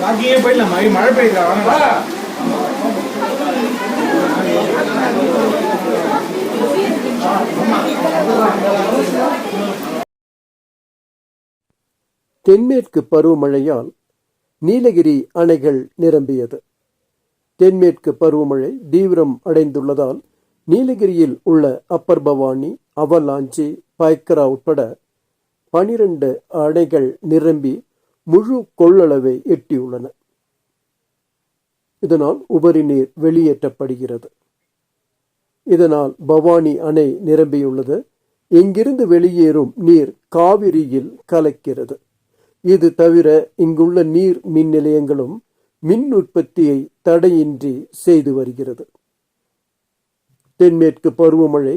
பாக்கியே போயிடலாம் மழை மழை பெய்யுதா? வாங்க. தென்மேற்கு பருவமழையால் நீலகிரி அணைகள் நிரம்பியது. தென்மேற்கு பருவமழை தீவிரம் அடைந்துள்ளதால் நீலகிரியில் உள்ள அப்பர் பவானி அவலாஞ்சி பாய்க்கரா உட்பட பனிரெண்டு அணைகள் நிரம்பி முழு கொள்ளளவை எட்டியுள்ளன. இதனால் உபரி நீர் வெளியேற்றப்படுகிறது. இதனால் பவானி அணை நிரம்பியுள்ளது. இங்கிருந்து வெளியேறும் நீர் காவிரியில் கலக்கிறது. இது தவிர இங்குள்ள நீர் மின் நிலையங்களும் மின் உற்பத்தியை தடையின்றி செய்து வருகிறது. தென்மேற்கு பருவமழை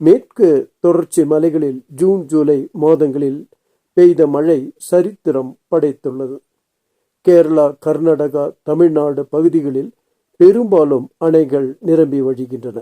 மேற்கு தொடர்ச்சி மலைகளில் ஜூன் ஜூலை மாதங்களில் பெய்த மழை சரித்திரம் படைத்துள்ளது. கேரளா கர்நாடகா தமிழ்நாடு பகுதிகளில் பெரும்பாலும் அணைகள் நிரம்பி வழிகின்றன.